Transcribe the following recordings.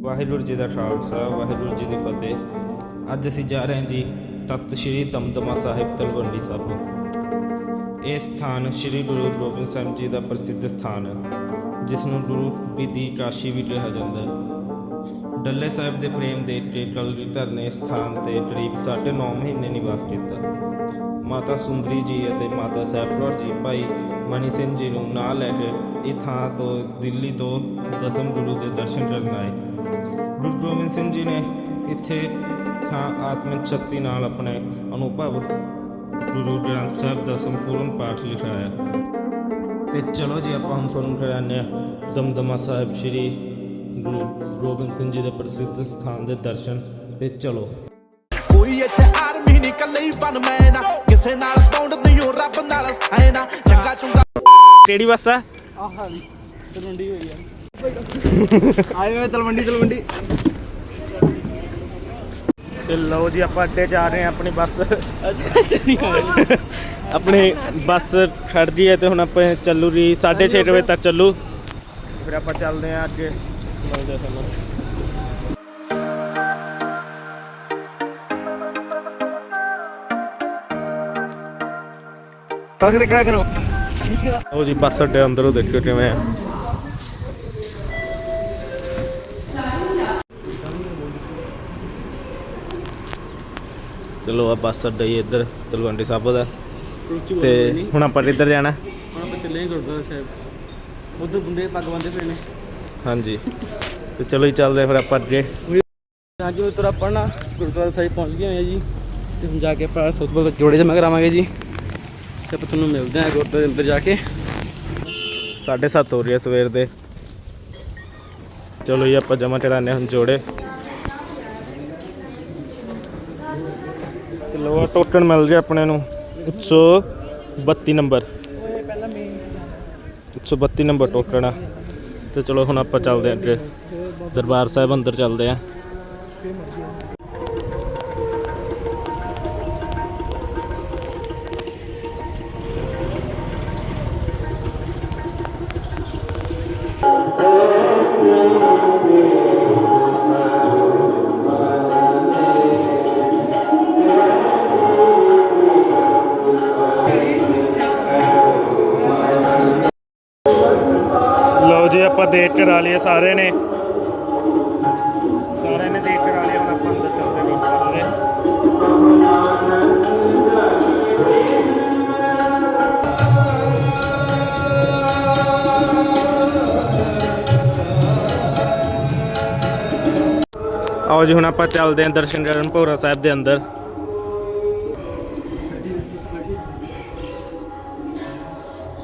ਵਾਹਿਗੁਰੂ ਜੀ ਦਾ ਖਾਲਸਾ, ਵਾਹਿਗੁਰੂ ਜੀ ਦੀ ਫਤਿਹ। ਅੱਜ ਅਸੀਂ ਜਾ ਰਹੇ ਹਾਂ ਜੀ ਤਖਤ ਸ੍ਰੀ ਦਮਦਮਾ ਸਾਹਿਬ, ਤਲਵੰਡੀ ਸਾਹਿਬ ਇਹ ਸਥਾਨ ਸ੍ਰੀ ਗੁਰੂ ਗੋਬਿੰਦ ਸਾਹਿਬ ਜੀ ਦਾ ਪ੍ਰਸਿੱਧ ਸਥਾਨ ਹੈ ਜਿਸ ਨੂੰ ਗੁਰੂ ਦੀ ਕਾਸ਼ੀ ਵੀ ਕਿਹਾ ਜਾਂਦਾ ਹੈ। ਡੱਲੇ ਸਾਹਿਬ ਦੇ ਪ੍ਰੇਮ ਦੇ ਕੇ ਕਲਗੀਧਰ ਨੇ ਇਸ ਸਥਾਨ ਤੇ ਕਰੀਬ 9.5 ਮਹੀਨੇ ਨਿਵਾਸ ਕੀਤਾ। ਮਾਤਾ ਸੁੰਦਰੀ ਜੀ ਅਤੇ ਮਾਤਾ ਸਾਹਿਬਕੌਰ ਜੀ, ਭਾਈ ਮਨੀ ਸਿੰਘ ਜੀ ਨੂੰ ਨਾਲ ਲੈ ਕੇ ਇਹ ਥਾਂ ਤੋਂ ਦਿੱਲੀ ਤੋਂ ਦਸਮ ਗੁਰੂ ਦੇ ਦਰਸ਼ਨ ਕਰਨ ਆਏ। ਗੁਰੂ ਗੋਬਿੰਦ ਸਿੰਘ ਜੀ ਨੇ ਇੱਥੇ ਥਾਂ ਆਤਮਿਕ ਸ਼ਕਤੀ ਨਾਲ ਆਪਣੇ ਅਨੁਭਵ ਗੁਰੂ ਗ੍ਰੰਥ ਸਾਹਿਬ ਦਾ ਸੰਪੂਰਨ ਪਾਠ ਲਿਖਾਇਆ। ਤੇ ਚਲੋ ਜੀ ਆਪਾਂ ਹੁਣ ਤੁਹਾਨੂੰ ਹਾਂ ਦਮਦਮਾ ਸਾਹਿਬ ਸ੍ਰੀ ਗੁਰੂ ਗੋਬਿੰਦ ਸਿੰਘ ਜੀ ਦੇ ਪ੍ਰਸਿੱਧ ਸਥਾਨ ਦੇ ਦਰਸ਼ਨ ਤੇ ਚਲੋ। ਕੋਈ ਇੱਥੇ ਆਰਮੀ ਨਹੀਂ ਕੱਲੇ ਹੀ ਬਨ ਮੈਂ ਨਾ। ਕਿਸੇ ਨਾਲ ਕੌਂਡ ਨਹੀਂ ਹੋ ਰੱਬ ਨਾਲ ਸਾਇਨਾ ਚੰਗਾ ਚੁੰਗਾ। ਕਿਹੜੀ ਬੱਸ ਆ? ਆਹ ਵੀ ਤਲਵੰਡੀ ਹੋਈ ਆ। ਆਏ ਵੇ ਤਲਵੰਡੀ ਤਲਵੰਡੀ। ਤੇ ਲਓ ਜੀ ਆਪਾਂ ਅੱਡੇ ਜਾ ਰਹੇ ਹਾਂ ਆਪਣੀ ਬੱਸ। ਆਪਣੀ ਬੱਸ ਖੜ ਗਈ ਹੈ ਤੇ ਹੁਣ ਆਪਾਂ ਚੱਲੂਗੀ 6:30 ਵਜੇ ਤੱਕ ਚੱਲੂ। ਫਿਰ ਆਪਾਂ ਚੱਲਦੇ ਹਾਂ ਅੱਗੇ। ਮਿਲਦੇ ਤੁਹਾਨੂੰ। ਕੱਖ ਤੇ ਕਿਹੜਾ ਕਰੋ? ਉਹ ਜੀ ਬੱਸ ਅੱਡੇ ਅੰਦਰੋਂ ਦੇਖਿਓ ਕਿਵੇਂ ਆ। ਚਲੋ ਆ ਬੱਸ ਅੱਡਾ ਹੀ ਇੱਧਰ ਤਲਵੰਡੀ ਸਾਬੋ ਦਾ। ਤੇ ਹੁਣ ਆਪਾਂ ਕਿੱਧਰ ਜਾਣਾ? ਹੁਣ ਆਪਾਂ ਚੱਲੇ ਹਾਂ ਗੁਰਦੁਆਰਾ ਸਾਹਿਬ। ਉਧਰ ਬੰਦੇ ਪੱਗ ਬੰਦੇ ਪਏ ਨੇ। ਹਾਂਜੀ। ਤੇ ਚਲੋ ਜੀ ਚੱਲਦੇ ਹਾਂ ਫਿਰ ਆਪਾਂ ਅੱਗੇ। ਅੱਜ ਉਹ ਤਰ੍ਹਾਂ ਪੜਨਾ ਗੁਰਦੁਆਰਾ ਸਾਹਿਬ ਪਹੁੰਚ ਗਏ ਹੋਏ ਆ ਜੀ। ਤੇ ਹੁਣ ਜਾ ਕੇ ਆਪਾਂ ਤੋਂ ਜੋੜੇ ਜਮਾ ਕਰਾਵਾਂਗੇ ਜੀ। ਤੇ ਆਪਾਂ ਤੁਹਾਨੂੰ ਮਿਲਦੇ ਹਾਂ ਗੁਰਦੁਆਰੇ ਅੰਦਰ ਜਾ ਕੇ। 7:30 ਹੋ ਰਹੀ ਹੈ ਸਵੇਰ ਦੇ। ਚਲੋ ਜੀ ਆਪਾਂ ਜਮਾ ਕਰਾਣੇ ਹੁਣ ਜੋੜੇ। ਲੋ ਟੋਕਨ ਮਿਲ ਗਿਆ ਆਪਣੇ ਨੂੰ। 132 ਨੰਬਰ 132 ਨੰਬਰ ਟੋਕਨ ਆ। ਤੇ ਚਲੋ ਹੁਣ ਆਪਾਂ ਚੱਲਦੇ ਹਾਂ ਅੱਗੇ। ਦਰਬਾਰ ਸਾਹਿਬ ਅੰਦਰ ਚੱਲਦੇ ਆ। ਲਓ ਦੇਖ ਕਰਾ ਲਈਏ ਸਾਰੇ ਨੇ। ਸਾਰਿਆਂ ਨੇ ਦੇਖ ਕਰਾ ਲਿਆ ਹੁਣ ਆਪਾਂ ਅੰਦਰ ਚੱਲਦੇ ਗੁਰਦੁਆਰੇ ਦੇ ਆਓ ਜੀ ਹੁਣ ਆਪਾਂ ਚੱਲਦੇ ਹਾਂ ਦਰਸ਼ਨ ਕਰਨ ਭੋਰਾ ਸਾਹਿਬ ਦੇ ਅੰਦਰ।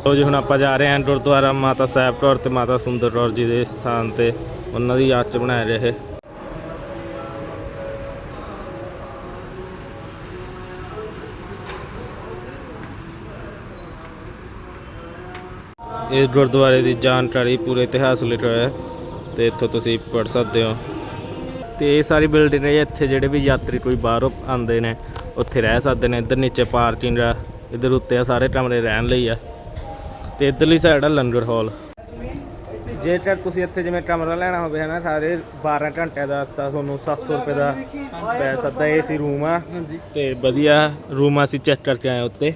ਲਓ ਜੀ, ਹੁਣ ਆਪਾਂ ਜਾ ਰਹੇ ਹਾਂ ਗੁਰਦੁਆਰਾ ਮਾਤਾ ਸਾਹਿਬ ਕੌਰ ਤੇ ਮਾਤਾ ਸੁੰਦਰ ਕੌਰ ਜੀ ਦੇ ਸਥਾਨ ਤੇ। ਉਹਨਾਂ ਦੀ ਯਾਦ ਚ ਬਣਾਇਆ ਰਿਹਾ ਇਸ ਗੁਰਦੁਆਰੇ ਦੀ ਜਾਣਕਾਰੀ ਪੂਰੇ ਇਤਿਹਾਸ ਲਈ ਹੋਇਆ ਹੈ ਤੇ ਇੱਥੋਂ ਤੁਸੀਂ ਪੜ੍ਹ ਸਕਦੇ ਹੋ। ਤੇ ਇਹ ਸਾਰੀ ਬਿਲਡਿੰਗ ਹੈ ਇੱਥੇ ਜਿਹੜੇ ਵੀ ਯਾਤਰੀ ਕੋਈ ਬਾਹਰੋਂ ਆਉਂਦੇ ਨੇ, ਉੱਥੇ ਰਹਿ ਸਕਦੇ ਨੇ। ਇੱਧਰ ਨੀਚੇ ਪਾਰਕਿੰਗ ਆ, ਇੱਧਰ ਉੱਤੇ ਆ, ਸਾਰੇ ਕਮਰੇ ਰਹਿਣ ਲਈ ਆ। ਤੇ ਇੱਧਰਲੀ ਸਾਈਡ ਆ ਲੰਗਰ ਹਾਲ। ਜੇਕਰ ਤੁਸੀਂ ਇੱਥੇ ਜਿਵੇਂ ਕਮਰਾ ਲੈਣਾ ਹੋਵੇ ਹੈ ਨਾ ਸਾਰੇ 12 ਘੰਟਿਆਂ ਦਾ ਤਾਂ ਤੁਹਾਨੂੰ 700 ਰੁਪਏ ਦਾ ਪੈ ਸਕਦਾ ਏਸੀ ਰੂਮ ਆ। ਤੇ ਵਧੀਆ ਰੂਮ ਅਸੀਂ ਚੈੱਕ ਕਰਕੇ ਆਏ ਉੱਤੇ।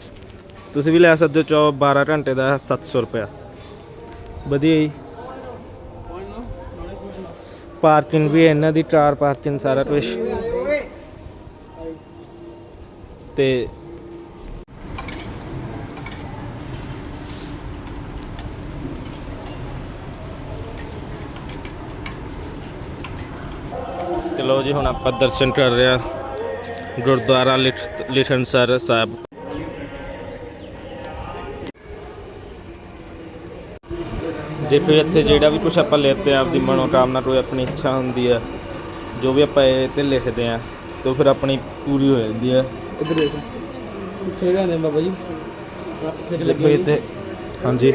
ਤੁਸੀਂ ਵੀ ਲੈ ਸਕਦੇ ਹੋ ਚੋ 12 ਘੰਟੇ ਦਾ 700 ਰੁਪਏ ਵਧੀਆ ਜੀ। ਪਾਰਕਿੰਗ ਵੀ ਇਹਨਾਂ ਦੀ ਕਾਰ ਪਾਰਕਿੰਗ ਸਾਰਾ ਕੁਝ ਤੇ ਚਲੋ ਜੀ ਹੁਣ ਆਪਾਂ ਦਰਸ਼ਨ ਕਰ ਰਹੇ ਹਾਂ ਗੁਰਦੁਆਰਾ ਲਿਖ- ਲਿਖਣਸਰ ਸਾਹਿਬ। ਦੇਖੋ ਇੱਥੇ ਜਿਹੜਾ ਵੀ ਕੁਝ ਆਪਾਂ ਲੈਤੇ ਆ ਆਪਦੀ ਮਨੋਕਾਮਨਾ ਕੋਈ ਆਪਣੀ ਇੱਛਾ ਹੁੰਦੀ ਆ ਜੋ ਵੀ ਆਪਾਂ ਇਹ ਤੇ ਲਿਖਦੇ ਆ ਤਾਂ ਫਿਰ ਆਪਣੀ ਪੂਰੀ ਹੋ ਜਾਂਦੀ ਆ। ਇੱਧਰ ਦੇਖ ਕਿੱਥੇ ਜਾਂਦੇ ਬਾਬਾ ਜੀ? ਫਿਰ ਇੱਥੇ ਹਾਂਜੀ।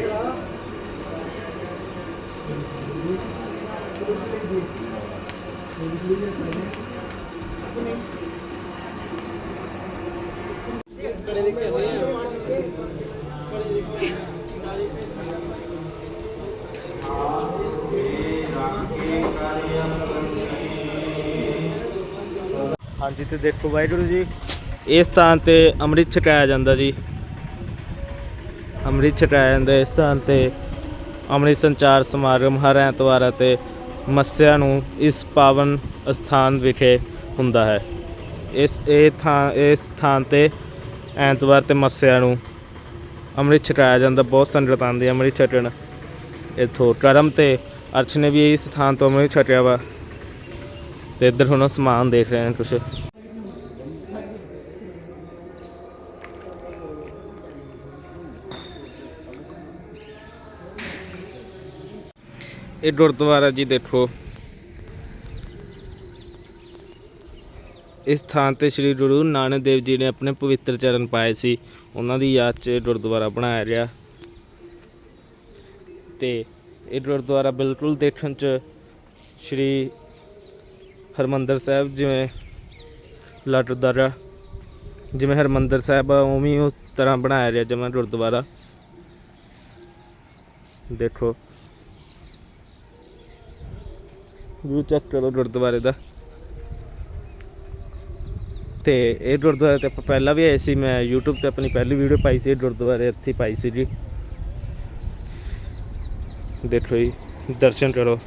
ਹਾਂਜੀ ਤੇ ਦੇਖੋ ਵਾਹਿਗੁਰੂ ਜੀ, ਇਸ ਸਥਾਨ ਤੇ ਅੰਮ੍ਰਿਤ ਛਕਾਇਆ ਜਾਂਦਾ ਜੀ। ਅੰਮ੍ਰਿਤ ਛਕਾਇਆ ਜਾਂਦਾ ਇਸ ਸਥਾਨ ਤੇ। ਅੰਮ੍ਰਿਤ ਸੰਚਾਰ ਸਮਾਗਮ ਹਰ ਐਤਵਾਰ ਅਤੇ ਮੱਸਿਆ ਨੂੰ ਇਸ ਪਾਵਨ ਸਥਾਨ ਵਿਖੇ ਹੁੰਦਾ ਹੈ। ਇਸ, ਇਹ ਥਾਂ, ਇਸ ਸਥਾਨ ਤੇ ਐਤਵਾਰ ਤੇ ਮੱਸਿਆ ਨੂੰ ਅੰਮ੍ਰਿਤ ਛਕਾਇਆ ਜਾਂਦਾ, ਬਹੁਤ ਸੰਗਤ ਆਉਂਦੀ ਹੈ ਅੰਮ੍ਰਿਤ ਛਕਣ। ਇੱਥੋਂ ਕਰਮ ਤੇ ਅਰਸ਼ ਨੇ ਵੀ ਇਸ ਸਥਾਨ ਤੋਂ ਅੰਮ੍ਰਿਤ ਛਕਿਆ ਵਾ। ਤੇ ਇੱਧਰ ਹੁਣ ਸਮਾਨ ਦੇਖ ਰਹੇ ਹਾਂ ਕੁਛ। ਇਹ ਗੁਰਦੁਆਰਾ ਜੀ ਦੇਖੋ। ਇਸ ਥਾਂ ਤੇ ਸ੍ਰੀ ਗੁਰੂ ਨਾਨਕ ਦੇਵ ਜੀ ਨੇ ਆਪਣੇ ਪਵਿੱਤਰ ਚਰਨ ਪਾਏ ਸੀ। ਉਹਨਾਂ ਦੀ ਯਾਦ 'ਚ ਇਹ ਗੁਰਦੁਆਰਾ ਬਣਾਇਆ ਗਿਆ। ਤੇ ਇਹ ਗੁਰਦੁਆਰਾ ਬਿਲਕੁਲ ਦੇਖਣ 'ਚ ਸ੍ਰੀ ਹਰਮੰਦਰ ਸਾਹਿਬ ਜਿਵੇਂ ਲੱਗਦਾ ਰਿਹਾ। ਜਿਵੇਂ ਹਰਮੰਦਰ ਸਾਹਿਬ ਆ, ਉਵੇਂ ਉਸ ਤਰ੍ਹਾਂ ਬਣਾਇਆ ਗਿਆ ਜਿਵੇਂ ਗੁਰਦੁਆਰਾ। ਦੇਖੋ। ਵਿਊ ਚੈੱਕ ਕਰੋ ਗੁਰਦੁਆਰੇ ਦਾ। ਤੇ ਇਹ ਗੁਰਦੁਆਰੇ ਤੇ ਆਪਾਂ ਪਹਿਲਾਂ ਵੀ ਆਏ ਸੀ, ਮੈਂ YouTube ਤੇ ਆਪਣੀ ਪਹਿਲੀ ਵੀਡੀਓ ਪਾਈ ਸੀ, ਇਹ ਗੁਰਦੁਆਰੇ ਇੱਥੇ ਪਾਈ ਸੀ ਜੀ। ਦੇਖੋ ਜੀ, ਦਰਸ਼ਨ ਕਰੋ।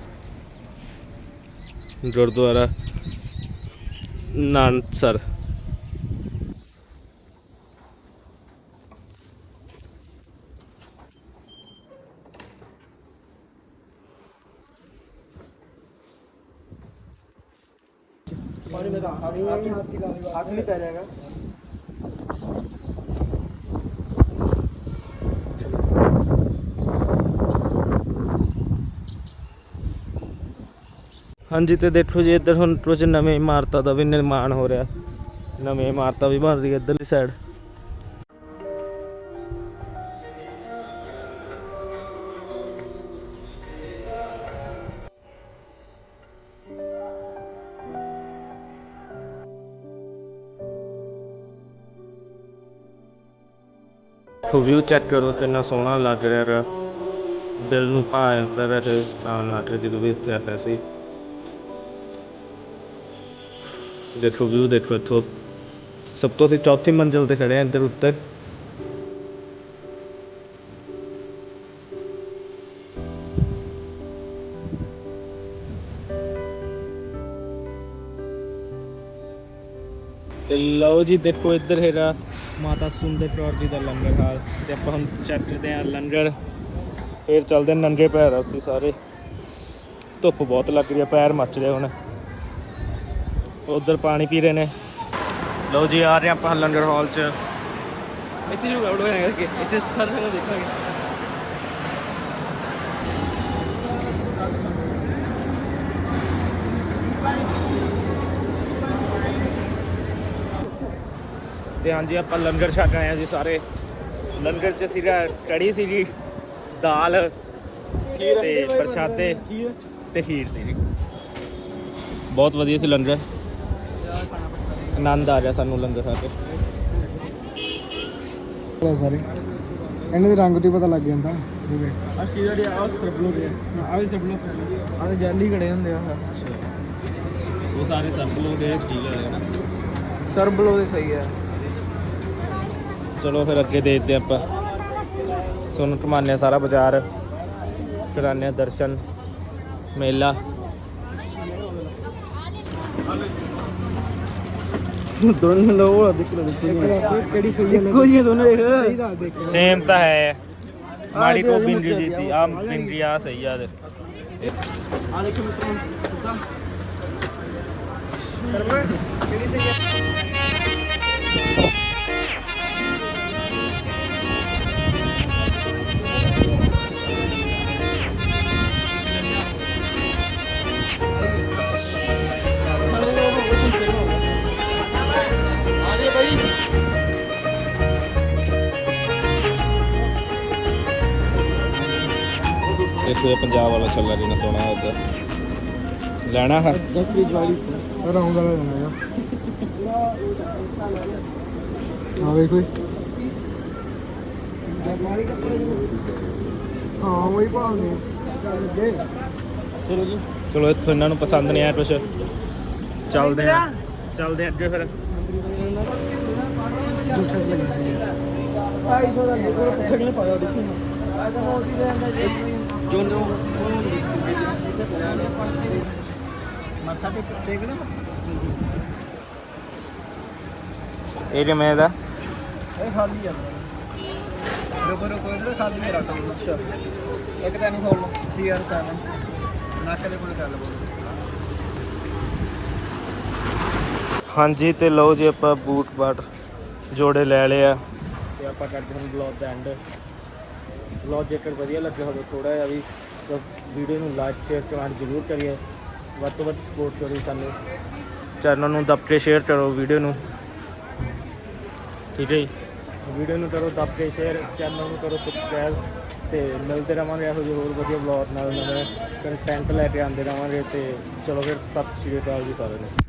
ਗੁਰਦੁਆਰਾ ਨਾਨਸਰ ਪਾਣੀ ਮੇਰਾ ਹੱਥ ਹੱਥ ਨਹੀਂ ਪੈ ਜਾਏਗਾ ਹਾਂਜੀ ਤੇ ਦੇਖੋ ਜੀ, ਇੱਧਰ ਹੁਣ ਕੁਝ ਨਵੇਂ ਇਮਾਰਤਾਂ ਦਾ ਵੀ ਨਿਰਮਾਣ ਹੋ ਰਿਹਾ। ਨਵੇਂ ਇਮਾਰਤਾਂ ਵੀ ਬਣ ਰਹੀ ਹੈ ਇੱਧਰਲੀ ਸਾਈਡ ਵਿਊ ਚੈੱਕ ਕਰੋ, ਕਿੰਨਾ ਸੋਹਣਾ ਲੱਗ ਰਿਹਾ ਹੈਗਾ। ਦਿਲ ਨੂੰ ਭਾਅ ਆਉਂਦਾ ਰਿਹਾ ਤਾਂ ਲੱਗ ਰਿਹਾ ਜਦੋਂ ਵੀ ਇੱਥੇ ਆਇਆ ਸੀ। ਦੇਖੋ ਵਿਊ ਦੇਖੋ ਇੱਥੋਂ। ਸਭ ਤੋਂ ਅਸੀਂ ਚੌਥੀ ਮੰਜ਼ਿਲ ਤੇ ਖੜੇ ਆ ਇੱਧਰ ਉੱਤੇ ਤੇ ਲਓ ਜੀ, ਦੇਖੋ ਇੱਧਰ ਹੈਗਾ। ਮਾਤਾ ਸੁੰਦਰ ਕੌਰ ਜੀ ਦਾ ਲੰਗਰ ਹਾਲ ਤੇ ਆਪਾਂ ਹੁਣ ਚੱਕਦੇ ਆ ਲੰਗਰ। ਫੇਰ ਚੱਲਦੇ ਨੰਗੇ ਪੈਰ ਅਸੀਂ ਸਾਰੇ। ਧੁੱਪ ਬਹੁਤ ਲੱਗ ਰਹੀ ਹੈ ਪੈਰ ਮੱਚ ਰਹੇ ਹੁਣ। ਉਧਰ ਪਾਣੀ ਪੀ ਰਹੇ ਨੇ। ਲਓ ਜੀ, ਆ ਰਹੇ ਆਪਾਂ ਲੰਗਰ ਹਾਲ 'ਚ। ਇੱਥੇ ਜੋ ਗਾਉਡ ਹੋਇਆ ਕਿ ਇੱਥੇ ਸਰ ਜਗ੍ਹਾ ਦੇਖਾਂਗੇ। ਤੇ ਹਾਂਜੀ ਆਪਾਂ ਲੰਗਰ ਛਕ ਆਏ ਆ ਜੀ ਸਾਰੇ। ਲੰਗਰ 'ਚ ਸੀਗਾ ਕੜੀ ਸੀਗੀ ਦਾਲ ਤੇ ਪ੍ਰਸ਼ਾਦੇ ਤੇ ਖੀਰ ਸੀ ਬਹੁਤ ਵਧੀਆ ਸੀ ਲੰਗਰ। ਆਨੰਦ ਆ ਰਿਹਾ ਸਾਨੂੰ ਲੰਗਰ ਖਾ ਕੇ। ਸਾਰੇ। ਇਹਨਾਂ ਦੇ ਰੰਗ ਤੋਂ ਹੀ ਪਤਾ ਲੱਗ ਜਾਂਦਾ। ਜਿਵੇਂ ਅਸੀਂ ਜਿਹੜੀ ਆ ਸਰਬਲੋ ਦੇ ਆ ਵੀ ਸਰਬਲੋ ਆ ਜਾਲੀ ਘੜੇ ਹੁੰਦੇ ਆ ਉਹ ਸਾਰੇ ਸਰਕਲ ਦੇ ਸਟੀਲ ਵਾਲੇ ਨਾ। ਸਰਬਲੋ ਦੇ ਸਹੀ ਆ। ਚਲੋ ਫਿਰ ਅੱਗੇ ਦੇਖਦੇ ਆਪਾਂ। ਸੋਨੂੰ ਹਾਂ ਸਾਰਾ ਬਾਜ਼ਾਰ ਹਾਂ ਦਰਸ਼ਨ ਮੇਲਾ। ਦੋਨੋਂ ਲੋ ਦੇਖ ਲੋ ਕਿਹੜੀ ਸਹੀ ਹੈ ਇੱਕੋ ਜਿਹੇ ਦੋਨੋਂ ਦੇਖ। ਸਹੀ ਦਾ ਦੇਖ ਸੇਮ ਤਾਂ ਹੈ। ਮਾੜੀ ਕੋ ਬਿੰਦੀ ਜੀ ਸੀ ਆ ਬਿੰਦੀ ਆ ਸਹੀ ਆ ਦੇ ਆ ਦੇਖੋ ਮਿੱਤਰੋ ਸਿੱਧਾ। ਦੇਖੋ ਇਹ ਪੰਜਾਬ ਵਾਲਾ ਚੱਲ ਰਿਹਾ ਨਾ ਸੋਹਣਾ ਉੱਧਰ। ਲੈਣਾ ਹੈ। ਜਸਪ੍ਰੀਤ ਵਾਲੀ ਰਾਉਂਡ ਵਾਲਾ ਲੈਣਾ ਆ ਵੇਖ ਕੋਈ ਹਾਂ ਵਹੀ ਭਾਉਂਦੇ ਚੱਲ ਦੇ ਚਲੋ ਜੀ। ਚਲੋ ਇੱਥੋਂ ਇਹਨਾਂ ਨੂੰ ਪਸੰਦ ਨਹੀਂ ਆਇਆ ਕੁਛ। ਚੱਲਦੇ ਆ ਚੱਲਦੇ ਹਾਂ ਅੱਗੇ ਫਿਰ। ਜੋਨ ਇਹ ਕਿਵੇਂ ਦਾ ਇਹ ਖਾਲੀ ਆ। ਰੁਕੋ ਰੁਕੋ ਇਧਰ ਖਾਲੀ ਹੈ ਰੱਖ ਅੱਛਾ। ਇੱਕ ਤਾਂ ਇਹਨੂੰ ਖੋਲ ਲਓ। CR7 ਨੱਕ ਦੇ ਕੋਲ ਗੱਲ ਬੋਲ ਹਾਂਜੀ ਤੇ ਲਓ ਜੀ ਆਪਾਂ ਬੂਟ ਬਾਟ ਜੋੜੇ ਲੈ ਲਿਆ ਤੇ ਆਪਾਂ ਕਰਦੇ ਹਾਂ ਬਲੌਗ ਦਾ ਐਂਡ ਬਲੌਗ ਜੇਕਰ ਵਧੀਆ ਲੱਗਿਆ ਹੋਵੇ ਥੋੜਾ ਜਿਹਾ ਵੀ ਵੀਡੀਓ ਨੂੰ ਲਾਈਕ ਸ਼ੇਅਰ ਕਮੈਂਟ ਜ਼ਰੂਰ ਕਰੀਏ। ਵੱਧ ਤੋਂ ਵੱਧ ਸਪੋਰਟ ਕਰਿਓ ਸਾਨੂੰ। ਚੈਨਲ ਨੂੰ ਦੱਬ ਕੇ ਸ਼ੇਅਰ ਕਰੋ ਵੀਡੀਓ ਨੂੰ। ਠੀਕ ਹੈ ਜੀ। ਵੀਡੀਓ ਨੂੰ ਕਰੋ ਦੱਬ ਕੇ ਸ਼ੇਅਰ ਚੈਨਲ ਨੂੰ ਕਰੋ ਸਬਸਕ੍ਰਾਈਬ ਤੇ ਮਿਲਦੇ ਰਵਾਂਗੇ ਇਹੋ ਜਿਹੇ ਹੋਰ ਵਧੀਆ ਬਲੌਗ ਨਾਲ। ਨਵੇਂ ਕੰਟੈਂਟ ਲੈ ਕੇ ਆਉਂਦੇ ਰਵਾਂਗੇ ਤੇ ਚਲੋ ਫਿਰ ਸਤਿ ਸ਼੍ਰੀ ਅਕਾਲ ਜੀ ਸਾਰਿਆਂ ਨੂੰ।